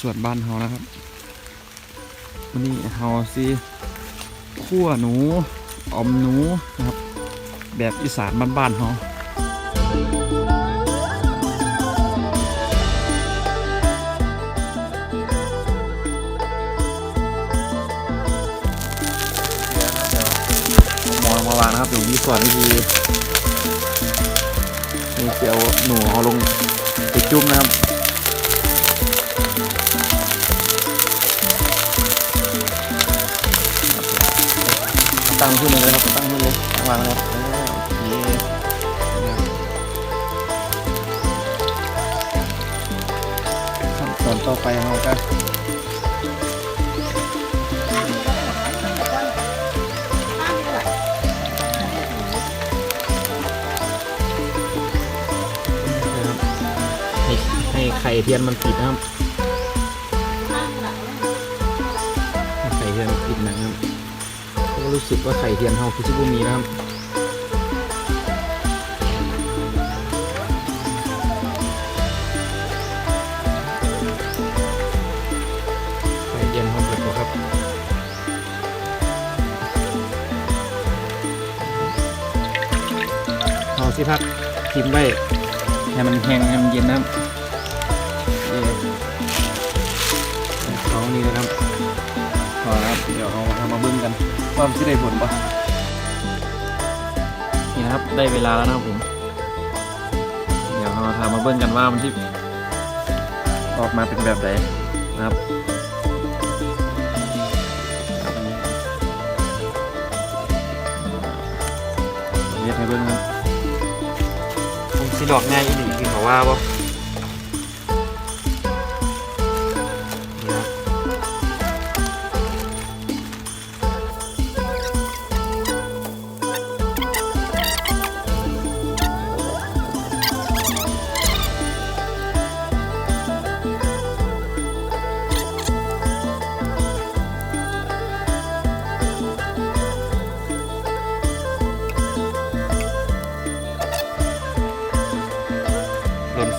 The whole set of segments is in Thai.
สวนบ้านเฮานะครับวันนี้เฮาสิคั่วหนูอมหนูนะครับ แบบอีสานบ้านๆเฮาหมอมาวางนะครับเดี๋ยวมีสอนวิธีนี่เดี๋ยวหนูเอาลงไปจุ่มนะครับ ตั้งขึ้นเลยครับตั้งขึ้นเลยตั้งวางเลยโอเคขั้นตอนต่อไปเราก็ให้ไข่เทียนมันติดนะครับให้ไข่เทียนมันติดนะครับ รู้สึกว่าไข่เทียนเฮาคือชิบุมีนะครับไข่เทียนเฮาเปิดตัวครับเอาสิพักทิ้งไว้ให้มันแห้งให้มันเย็นนะครับนี่เอานี่นะครับพอแล้วเดี๋ยวเอาเอามาเบิ้งกัน ว่ามันจะได้ผลปะนี่นะครับได้เวลาแล้วนะครับผม เดี๋ยวเราทำมาเบิ้งกันว่ามันที่ออกมาเป็นแบบไหนนะครับเรียกให้เบิ้งครับผมสิดอกง่ายอีหลีคือเขาว่าป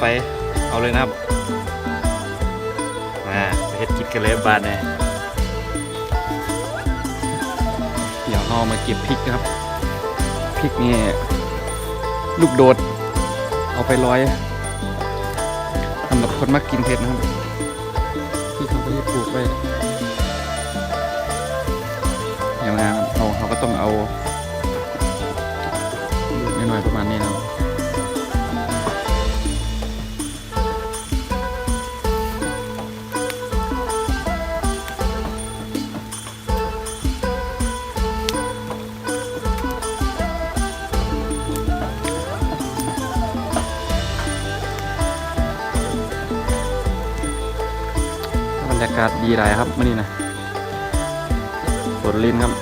ไฟเอาเลยนะครับมาเฮ็ดกิจกันเลยบานเนี่ยเดี๋ยวเรามาเก็บพริกนะครับพริกนี่ลูกโดด เอาไปร้อยสำหรับคนมักกินเผ็ดนะครับที่เขาไปเฮ็ดปลูกไว้อย่างนั้นเขาเขาก็ต้องเอา ดีหลายครับมื่อนี้นะฝนลินครับ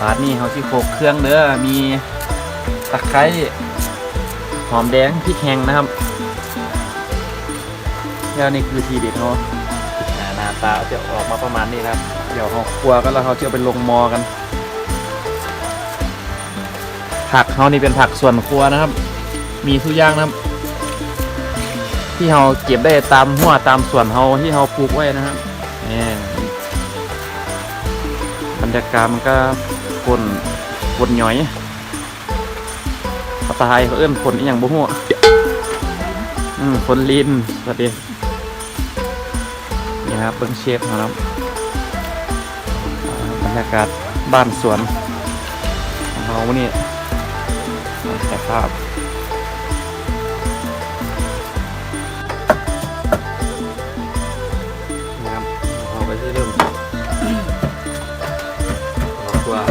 บาทนี่เขาที่โขกเครื่องเด้อมีตะไคร้หอมแดงพริกแห้งนะครับแล้วนี่คือทีเด็ดเขาอ่าหน้าตาจะออกมาประมาณนี้นะครับ เดี๋ยวเขาครัวกันแล้วเขาจะเอาไปลงหมอกัน ผักเขานี่เป็นผักส่วนครัวนะครับ มีทุกอย่างนะครับ ที่เราเก็บได้ตามหัวตามส่วนเราที่เราปลูกไว้นะครับนี่บรรยากาศมันก็ฝนฝนหย่อยภาษาไทยเขาเอื้นฝนอย่างบ่หัวอืมฝนลินสวัสดีนี่ครับเบิ้งเชฟนะครับบรรยากาศบ้านสวนของเราวันนี้แต่ภาพ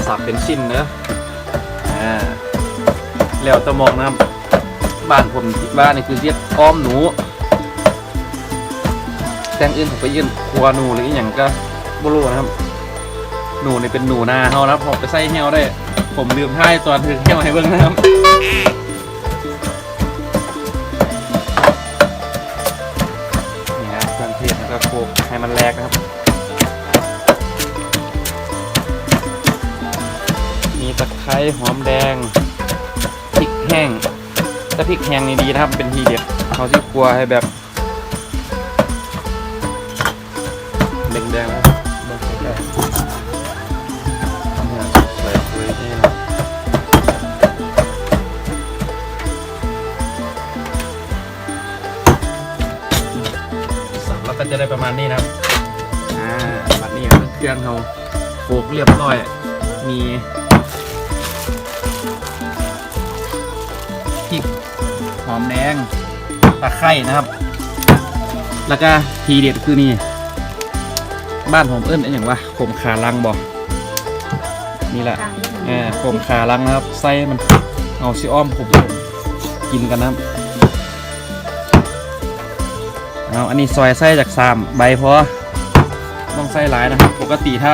สับเป็นชิ้นเนอะอ่าแล้วจะมองนะครับบ้านผมคิดว่านนี่คือเรียกอ้อมหนูแตงอื่นผมไปยื่นครัวหนูหรืออหย่างก็บ่รู้นะครับ หนูนี่เป็นหนูนาเฮานะครับผมไปใส่เฮวได้ ผมลืมให้ตอนถือเฮวให้เบิ่งนะครับนี่ฮะเครื่องเทศแล้วก็โขกให้มันแหลกนะครับ ไคร้หอมแดงพริกแห้งแต่พริกแห้งนี่ดีนะครับเป็นทีเด็ดเขาที่กลัวให้แบบแดงๆนะครับเบิ่งใกล้ๆเนี่ยใส่ไว้นี่นะสับแล้วก็จะได้ประมาณนี้นะครับอ่าบัดนี้เครื่องเขาโขลกเรียบร้อยมี หอมแดงตะไคร่นะครับ แล้วก็ทีเด็ดคือนี่ บ้านผมเอิ้นอนอย่างว่าขมขาลังบอกนี่แหละเออขมขาลังนะครับไส้มันเอาซิอ้อมผมกินกันนะครับเอาอันนี้ซอยไส้จากสามใบพอต้องใส่หลายนะครับ ปกติถ้า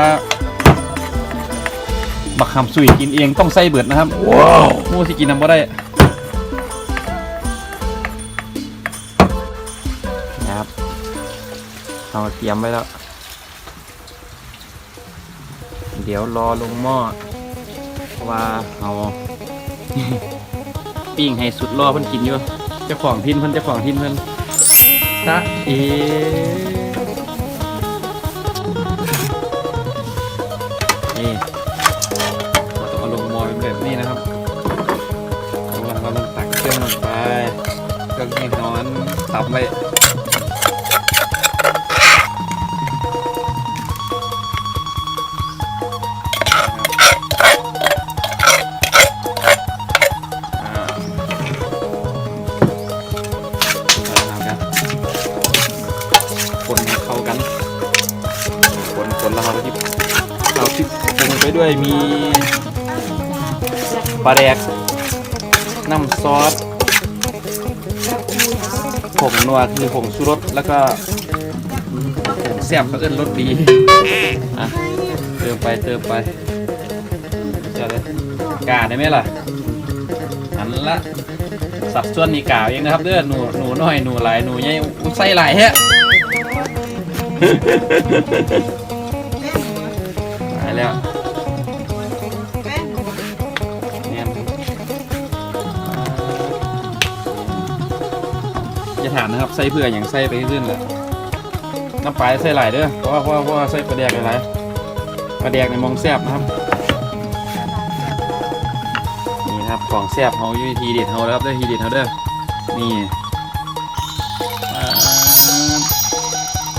บักคำสุยกินเองต้องใส่เบิดนะครับ ว้าวมูสิกินน้ำบ่ได้ เอาเตรียมไว้แล้ว เดี๋ยวรอลงหม้อเพราะว่าเอาปิ้งให้สุดรอเพิ่นกินอยู่เจ้าของทินเพิ่นเจ้าของทินเพิ่นตะเอนี่เราต้องเอาลงมอยเป็นแบบนี้นะครับเอาละเราลงตักเครื่องลงไปเครื่องให้นอนตับเล ปลาแดก น้ำซอสผงนัวคือผงชูรสแล้วก็ผงแซ่บก็เอิ้นรสดีอะเติมไปเติมไปเจะเลยกาได้ไหมล่ะอันละสับส่วนนี่กาวเองนะครับเด้อหนูหนูน้อยหนูหลายหนูใหญ่ใส่หลายแฮะหายแล้ว อย่าถามนะครับใส่เพื่ออย่างใส่ไปขึ้นแหละน้ำปลาใส่หลายเด้อเพราะว่าเพราะว่าเพราะว่าใส่ปลาแดกหลายปลาแดกในมองแซบนะครับนี่ครับของแซบเขาอยู่ทีเด็ดเขาแล้วครับเด้อทีเด็ดเขาเด้อนี่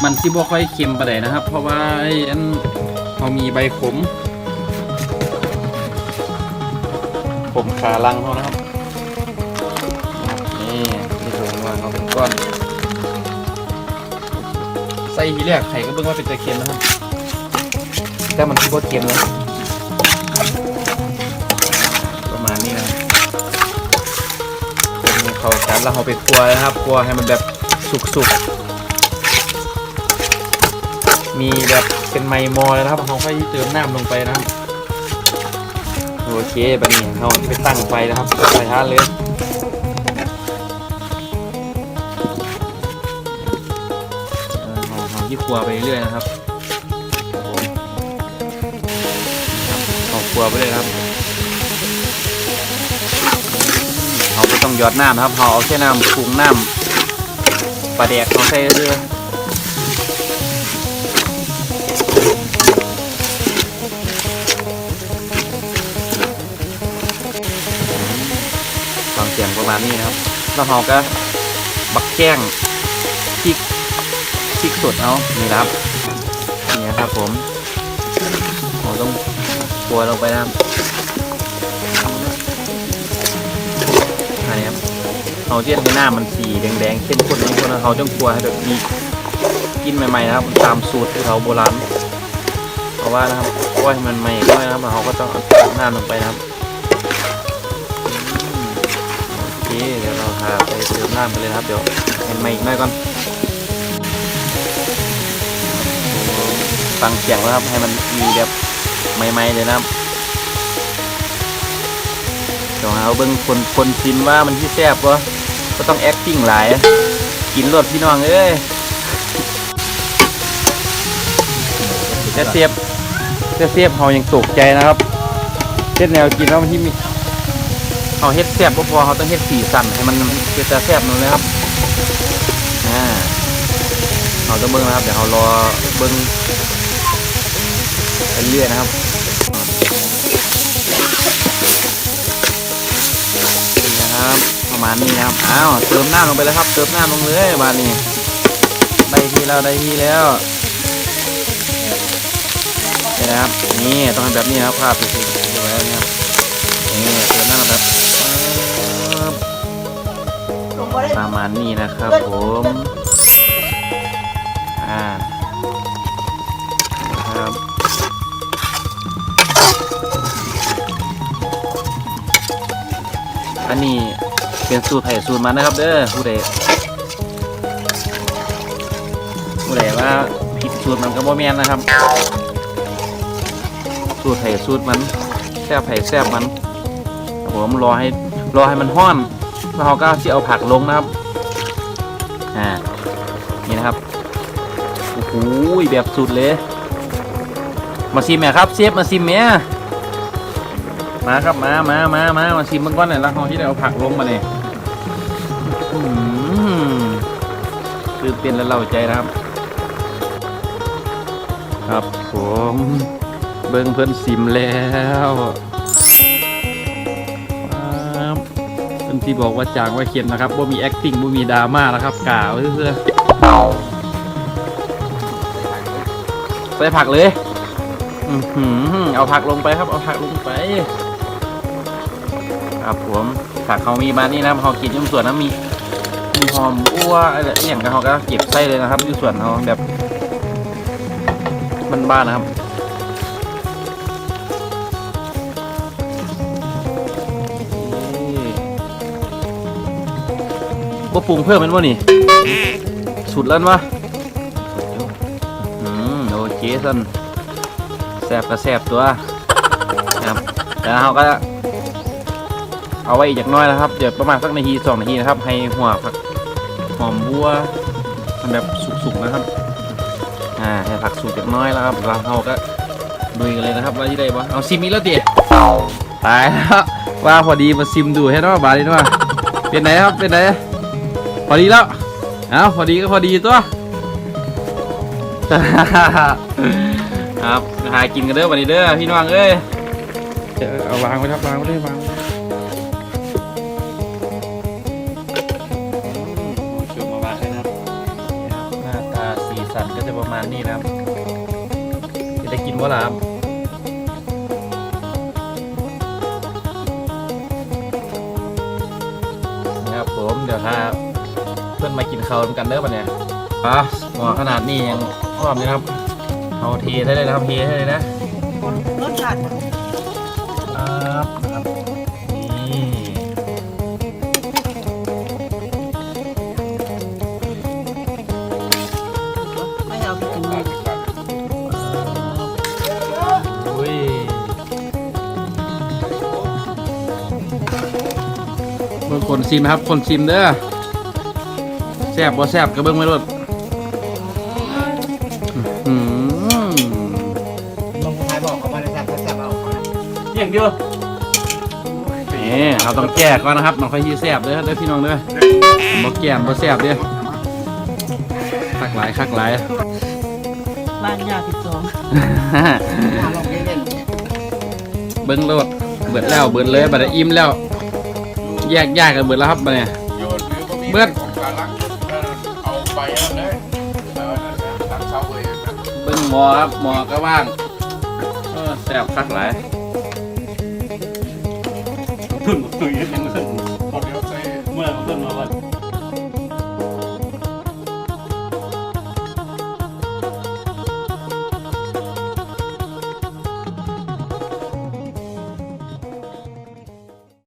มันซิบ่ค่อยเค็มปานใดนะครับ เพราะว่าไอ้อันเขามีใบขมขมขาลังเขานะครับนี่ เขาเป็นก้อนใส่ทีแรกไข่ก็เบิ่งว่าเป็นตะเค็มนะครับแต่มันคือโคตรเค็มเลยประมาณนี้นะคนเขากันแล้วเขาไปคั่วนะครับคั่วให้มันแบบสุกๆ มีแบบเป็นไมมอเลยนะครับเขาค่อยเติมน้ำลงไปนะครับโอเคบัดนี้เราไปตั้งไฟนะครับไฟท้าเลย ที่ครัวไปเรื่อยนะครับเอาครัวไปเลยครับเราไม่ต้องหยอดน้ำครับเราเอาแค่น้ำปรุงน้ำปลาแดกเราใส่เรื่อยฟังเสียงประมาณนี้นะครับแล้วเราก็บักแข้งพริก ริกสดเอานี่ครับนี่ครับผมเราต้องกลัวลงไปนะครับอันนี้ครับเอาเจียนให้หน้ามันสีแดงๆเข้มข้นนี้คนนะเขาต้องกลัวให้แบบมีกินใหม่ๆนะครับ ตามสูตรที่เขาโบราณเพราะว่านะครับกล้วยมันใหม่ด้วยนะครับเขาก็ต้องเอาน้ำลงไปนะครับโอเคเดี๋ยวเราพาไปเติมน้ำไปเลยครับเดี๋ยวเห็นมาอีกหน่อยก่อน ฟังเสียงแล้วครับ ให้มันมีแบบใหม่ๆเลยนะครับเดี๋ยวเอาเบิ้งคนคนชินว่ามันที่แซ่บวะก็ต้องแอคติ้งหลาย กินรสพี่น้องเอ้ยจะเสียบจะเสียบเขายังตกใจนะครับเช่นแนวกินแล้วมันที่มีเเขาเฮ็ดแซ่บบ่พอเขาต้องเฮ็ดสีสันให้มันเป็นจะแซ่บหน่อยนะครับอ่าเราจะเบิ้งนะครับเดี๋ยวเรารอเบิ้ง ไปเรื่อยนะครับนี่นะครับประมาณนี้นะครับอ้าวเติมหน้ำลงไปเลยครับ เติมหน้ำลงเลยบานนี้ได้ที่แล้วได้ที่แล้วนี่นะครับนี่ต้องทำแบบนี้นะครับภาพสวยๆแล้วนี่ยครับนี่เติมหน้ำลงแบบประมาณนี้นะครับผมอ่า อันนี้เป็นสูตรไผ่สูตรมันนะครับ เด้อผู้ใดผู้ใดว่าผิดสูตรมันก็บ่แม่นนะครับ สูตรไผ่สูตรมันแซ่บไผ่แซ่บมันผมรอให้รอให้มันห้อนแล้วเราก็จะเอาผักลงนะครับอ่านี่นะครับโอ้โหแบบสุดเลย มาซิมแม่ครับเชฟมาซิมแม่ มาครับมามามามามาซิมเบื้องก้อนหน่อยล้วเราที่ได้เอาผักลงมาเนี่ยอื้อหือตื่นเต้นและเล่าใจนะครับ ครับผมเบิ้งเพิ่นซิมแล้วเพิ่นที่บอกว่าจางว่าเขียนนะครับว่ามี acting ว่ามีดราม่านะครับกล่าวเพื่อใส่ผักเลย เอาผักลงไปครับ เอาผักลงไป ครับผมผักเขามีมานี่นะเขากินยุ่งส่วนนะมีมีหอมอ้วอะไรอย่างกันเขาก็เก็บไส้เลยนะครับอยู่ส่วนเขาแบบบ้านๆนะครับบ่าปรุงเพิ่มเป็นวะนี่ สุดแล้ววะอืมโอเคสันแซบก็แซบตัวนะครับแล้วเราก็ เอาไว้อีกอย่างน้อยนะครับเดี๋ยวประมาณสักนาทีสองนาทีนะครับ ให้หัวผักหอมบัวมันแบบสุกๆนะครับอ่าให้ผักสุกอย่างน้อยแล้วครับแล้วเราก็ดุยกันเลยนะครับว่าที่ใดบ่เอาซิมอีกแล้วดิตายแล้วว่าพอดีมาซิมดูให้นาะบาดนี้เนาะเป็นไหนครับเป็นไหนพอดีแล้วเอาพอดีก็พอดีตัวครับหากินกันเด้อวันนี้เด้อพี่น้องเอ้ยเดี๋ยวเอาวางไว้ครับวางไว้เลยวาง นก็จะประมาณนี้นะครับจะได้กินว่าลามนะครับผมเดี๋ยวถ้าเพื่อนมากินข้าวกันเด้อปะเนี่ยอะหมอขนาดนี้ยังพร้อมเลยครับเอาเทได้เลยนะครับเทได้เลยนะคนรสชาติครับ คนซิมนะครับ คนซิมเด้อแซ่บบ่แซ่บก็เบิ่งไม่รดอืมลงท้ายบอกเขามาในแซ่บแซ่บเอาอย่างเดียวนี่เราต้องแก้ก่อนนะครับน้องค่อยยี่แซ่บเด้อเด้อพี่น้องเด้อบ่แก้มบ่แซ่บเด้อคักหลายคักหลายบ้านยาสิบสองมาลงเล่นเบิ้งโลดเบิดแล้วเบิดเลยบัดนี้อิ่มแล้ว แยกแยกกันเบิดแล้วครับบัดนี้โยนหรือก็มีเบิด ของการลักเอาไปนั่นเลยเออนั่นแหละลักเสาเลยนะเบิ้งหมอครับหมอก็ว่างเออแซ่บคักหลาย ขึ้นตุยยังขึ้นคนเดียวใส่เมื่อขึ้นมาวัน